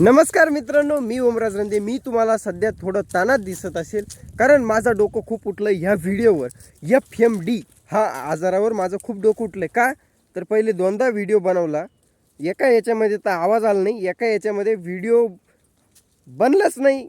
नमस्कार मित्रांनो मी ओमराज रंदे. मी तुम्हाला सध्या थोडं तानात दिसत असेल कारण माझं डोकं खूप उठलं ह्या व्हिडिओवर. एफ एम डी हा आजारावर माझं खूप डोकं उठलं का? तर पहिले दोनदा व्हिडिओ बनवला. एका याच्यामध्ये तर आवाज आला नाही एका याच्यामध्ये व्हिडिओ बनलाच नाही.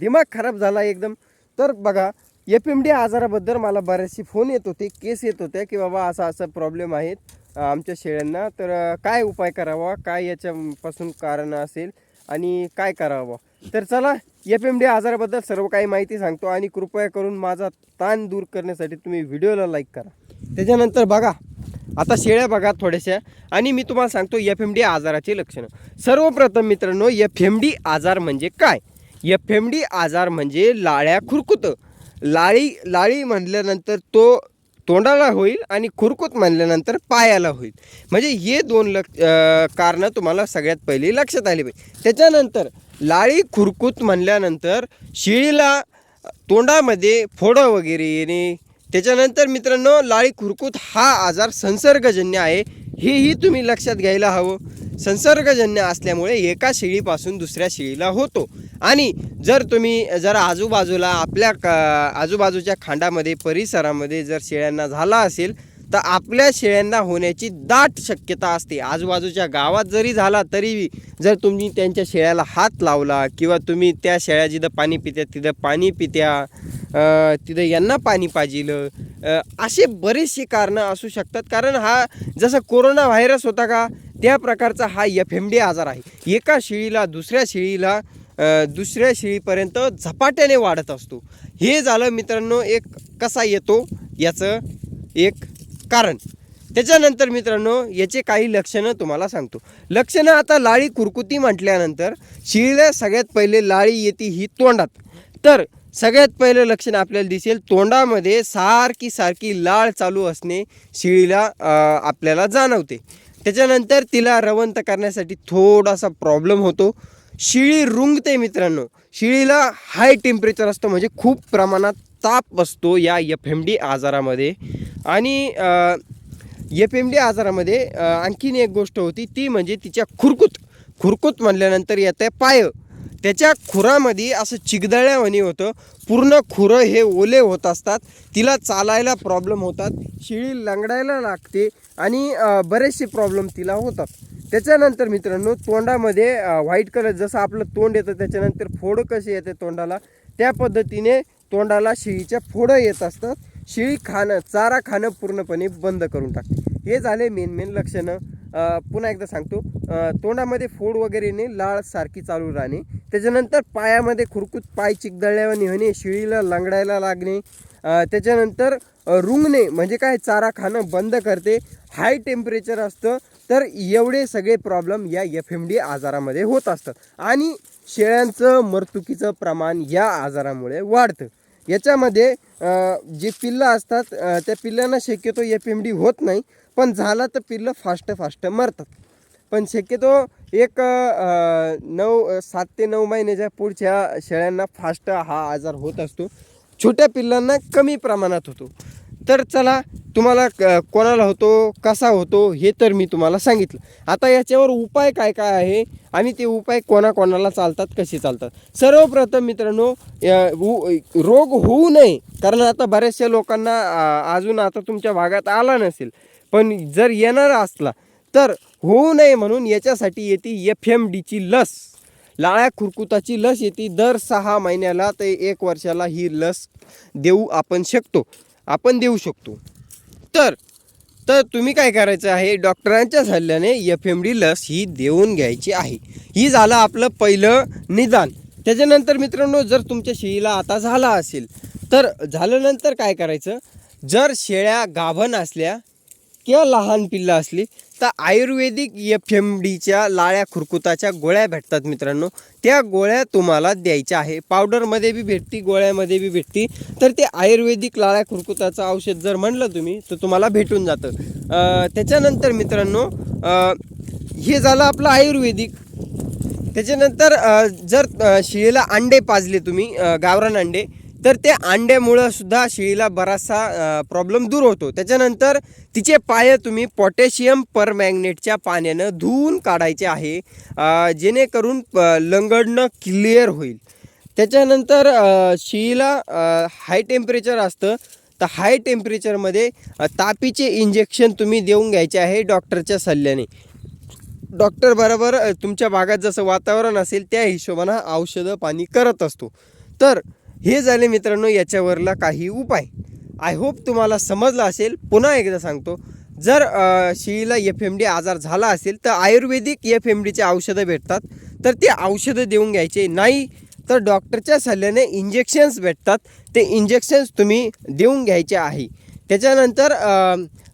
दिमाग खराब झाला एकदम. तर बघा एफ एम डी आजाराबद्दल मला बऱ्याचशी फोन येत होते केस येत होत्या की बाबा असा असा प्रॉब्लेम आहेत आमच्या शेळ्यांना. तर काय उपाय करावा? काय याच्यापासून कारण असेल? आणि काय करावं? तर चला एफ एम डी आजाराबद्दल सर्व काही माहिती सांगतो आणि कृपया करून माझा ताण दूर करण्यासाठी तुम्ही व्हिडिओला लाईक करा. त्याच्यानंतर बघा आता शेळ्या बघा थोड्याशा आणि मी तुम्हाला सांगतो एफ एम डी आजाराची लक्षणं. सर्वप्रथम मित्रांनो एफ एम डी आजार म्हणजे काय? एफ एम डी आजार म्हणजे लाळ्या खुरकुतं. लाळी लाळी म्हणल्यानंतर तो तोंडाला होईल आणि खुरकूत म्हणल्यानंतर पायाला होईल. म्हणजे हे दोन लक्ष कारणं तुम्हाला सगळ्यात पहिली लक्षात आली पाहिजे. त्याच्यानंतर लाळी खुरकूत म्हणल्यानंतर शिळीला तोंडामध्ये फोडं वगैरे येणे. त्याच्यानंतर मित्रांनो लाळी खुरकूत हा आजार संसर्गजन्य आहे. हेही तुम्ही लक्षात घ्यायला हवं. संसर्गजन्य असल्यामुळे एका शेळीपासून दुसऱ्या शेळीला होतो. आणि जर तुम्ही जर आजूबाजूला आपल्या का आजूबाजूच्या खांडामध्ये परिसरामध्ये जर शेळ्यांना झाला असेल तर आपल्या शेळ्यांना होण्याची दाट शक्यता असते. आजूबाजूच्या गावात जरी झाला तरी जर तुम्ही त्यांच्या शेळ्याला हात लावला किंवा तुम्ही त्या शेळ्या जिथं पाणी पित्या तिथं पाणी पित्या तिथं यांना पाणी पाजिलं असे बरेचसे कारणं असू शकतात. कारण हा जसं कोरोना व्हायरस होता का त्या प्रकारचा हा एफ एम डी आजार आहे. एका शेळीला दुसऱ्या शेळीला दुसऱ्या शेळीपर्यंत झपाट्याने वाढत असतो. हे झालं मित्रांनो एक कसा येतो? याचं एक कारण. त्याच्यानंतर मित्रांनो याचे काही लक्षणं तुम्हाला सांगतो. लक्षणं आता लाळी कुरकुती म्हटल्यानंतर शिळीला सगळ्यात पहिले लाळी येते ही तोंडात. तर सगळ्यात पहिलं लक्षण आपल्याला दिसेल तोंडामध्ये सारखी सारखी लाळ चालू असणे शिळीला आपल्याला जाणवते. त्याच्यानंतर तिला रवंत करण्यासाठी थोडासा प्रॉब्लेम होतो. शिळी रुंगते मित्रांनो. शिळीला हाय टेम्परेचर असतं म्हणजे खूप प्रमाणात ताप असतो या एफ एम डी आजारामध्ये. आणि एफ एम डी आजारामध्ये आणखीन एक गोष्ट होती ती म्हणजे तिच्या खुरकुत. खुरकुत म्हणल्यानंतर येतं पाय. त्याच्या खुरामध्ये असं चिगदळ्यावणी होतं. पूर्ण खुरं हे ओले होत असतात. तिला चालायला प्रॉब्लेम होतात. शिळी लंगडायला लागते आणि बरेचसे प्रॉब्लेम तिला होतात. त्याच्यानंतर मित्रांनो तोंडामध्ये व्हाईट कलर जसं आपलं तोंड येतं त्याच्यानंतर फोड कसे येते तोंडाला त्या पद्धतीने तोंडाला शेळीच्या फोडं येत असतात. शेळी खाणं चारा खाणं पूर्णपणे बंद करून टाकते. हे झाले मेन मेन लक्षणं. पुन्हा एकदा सांगतो. तोंडामध्ये फोड वगैरे नाही लाळ सारखी चालू राहणे. त्याच्यानंतर पायामध्ये खुरकूत पाय चिकदळल्यावानी होणे शेळीला लंगडायला लागणे. त्याच्यानंतर रुंगणे म्हणजे काय? चारा खाणं बंद करते. हाय टेम्परेचर असतं तर एवढे सगळे प्रॉब्लेम या एफ एम डी आजारामध्ये होत असतात. आणि शेळ्यांचं मरतुकीचं प्रमाण या आजारामुळे वाढतं. याच्यामध्ये जे पिल्लं असतात त्या पिल्लांना शक्यतो एफ एम डी होत नाही. पण झाला तर पिल्लं फास्ट फास्ट मरतात. पण शक्यतो एक नऊ सात ते नऊ महिन्याच्या पुढच्या शेळ्यांना फास्ट हा आजार होत असतो. छोट्या पिल्लांना कमी प्रमाणात होतो. तर चला तुम्हाला क- कोणाला होतो कसा होतो हे तर मी तुम्हाला सांगितलं. आता याच्यावर उपाय काय काय आहे आणि ते उपाय कोणाकोणाला चालतात कसे चालतात? सर्वप्रथम मित्रांनो उ- रोग होऊ नये. कारण आता बऱ्याचशा लोकांना अजून आता तुमच्या भागात आला नसेल. पण जर येणारा असला तर होऊ नये म्हणून याच्यासाठी येते एफ एम डीची लस. लाळ्या खुरकुताची लस येते. दर सहा महिन्याला ते एक वर्षाला ही लस देऊ आपण शकतो. आपण देऊ शकतो. तर तर तुम्ही काय करायचं आहे? डॉक्टरांच्या सल्ल्याने एफ एम डी लस ही देऊन घ्यायची आहे. ही झालं आपलं पहिलं निदान. त्याच्यानंतर मित्रांनो जर तुमच्या शेळीला आता झाला असेल तर झाल्यानंतर काय करायचं? जर शेळ्या गाभण असल्या किंवा लहान पिल्लं असली तर आयुर्वेदिक एफ एम डीच्या लाळ्या खुरकुताच्या गोळ्या भेटतात मित्रांनो. त्या गोळ्या तुम्हाला द्यायच्या आहे. पावडरमध्ये बी भेटती गोळ्यामध्ये बी भेटती. तर ते आयुर्वेदिक लाळ्या खुरकुताचं औषध जर म्हणलं तुम्ही तर तुम्हाला भेटून जातं. त्याच्यानंतर मित्रांनो हे झालं आपलं आयुर्वेदिक. त्याच्यानंतर जर शिळेला अंडे पाजले तुम्ही गावरान अंडे तर ते अंड्यामुळं सुद्धा शेळीला बराचसा प्रॉब्लेम दूर होतो. त्याच्यानंतर तिचे पाय तुम्ही पोटॅशियम परमॅग्नेटच्या पाण्यानं धुवून काढायचे आहे जेणेकरून प- लंगडणं क्लिअर होईल. त्याच्यानंतर शेळीला हाय टेम्परेचर असतं. तर हाय टेम्परेचरमध्ये तापीचे इंजेक्शन तुम्ही देऊन घ्यायचे आहे डॉक्टरच्या सल्ल्याने. डॉक्टर बरोबर तुमच्या भागात जसं वातावरण असेल त्या हिशोबानं औषधं पाणी करत असतो. तर हे झाले मित्रांनो याच्यावरला काही उपाय. आय होप तुम्हाला समजलं असेल. पुन्हा एकदा सांगतो. जर शिळीला शेळीला एफ एम डी आजार झाला असेल तर आयुर्वेदिक एफ एम डीचे औषधं भेटतात. तर ते औषधं देऊन घ्यायचे. नाही तर डॉक्टरच्या सल्ल्याने इंजेक्शन्स भेटतात. ते इंजेक्शन्स तुम्ही देऊन घ्यायचे आहे. त्याच्यानंतर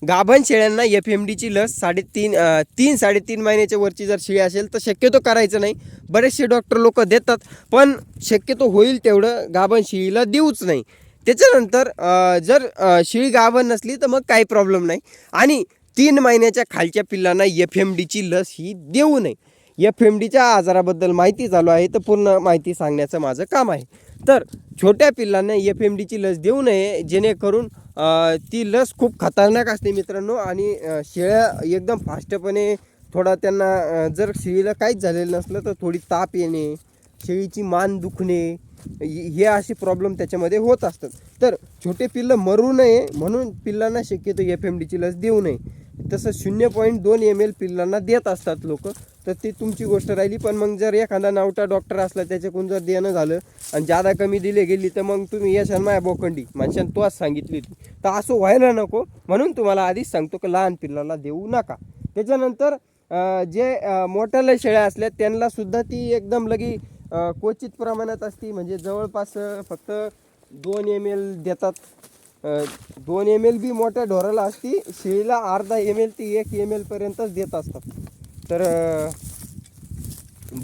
गाभण शेळ्यांना एफ एम डीची लस साडेतीन तीन साडेतीन महिन्याच्या वरची जर शेळी असेल तर शक्यतो करायचं नाही. बरेचसे डॉक्टर लोक देतात पण शक्यतो होईल तेवढं गाभण शेळीला देऊच नाही. त्याच्यानंतर जर शेळी गाभण नसली तर मग काही प्रॉब्लेम नाही. आणि तीन महिन्याच्या खालच्या पिल्लांना एफ एम डीची लस ही देऊ नये. एफ एम डीच्या आजाराबद्दल माहिती चालू आहे तर पूर्ण माहिती सांगण्याचं माझं काम आहे. तर छोट्या पिल्लांना एफ एम डीची लस देऊ नये जेणेकरून ती लस खूप खतरनाक असते मित्रांनो आणि शेळ्या एकदम फास्टपणे थोडा त्यांना जर शेळीला काहीच झालेलं नसलं तर थोडी ताप येणे शेळीची मान दुखणे हे असे प्रॉब्लेम त्याच्यामध्ये होत असतात. तर छोटे पिल्लं मरू नये म्हणून पिल्लांना शक्यतो एफ एम डीची लस देऊ नये. तसं शून्य पॉईंट दोन एम एल पिल्लांना देत असतात लोक. तर ती तुमची गोष्ट राहिली. पण मग जर एखादा नावटा डॉक्टर असला त्याच्याकडून जर देणं झालं आणि जादा कमी दिले गेली तर मग तुम्ही यशान माया बोकंडी. माणसानं तोच सांगितली होती. तर असं व्हायला नको. म्हणून तुम्हाला आधीच सांगतो की लहान पिल्लाला देऊ नका. त्याच्यानंतर जे मोठ्याला शेळ्या असल्या त्यांनासुद्धा ती एकदम लगी क्वचित प्रमाणात असती. म्हणजे जवळपास फक्त दोन एम एल देतात. दोन एम एल बी मोठ्या ढोराला असती शेळीला अर्धा एम एल ते एक एम एलपर्यंतच देत असतात. तर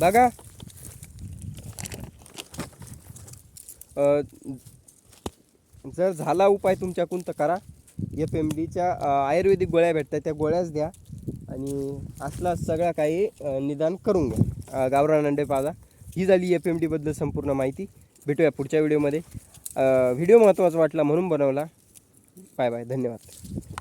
बघा. जर झाला उपाय तुमच्याकडून तर करा. एफ एम डीच्या आयुर्वेदिक गोळ्या भेटतात त्या गोळ्याच द्या. आणि असला सगळा काही निदान करून घ्या. अ, गावरान पाजा ही झाली एफ एम डीबद्दल संपूर्ण माहिती. भेटूया पुढच्या व्हिडिओमध्ये व्हिडिओ महत्त्वाचा वाटला म्हणून बनवला. बाय बाय धन्यवाद.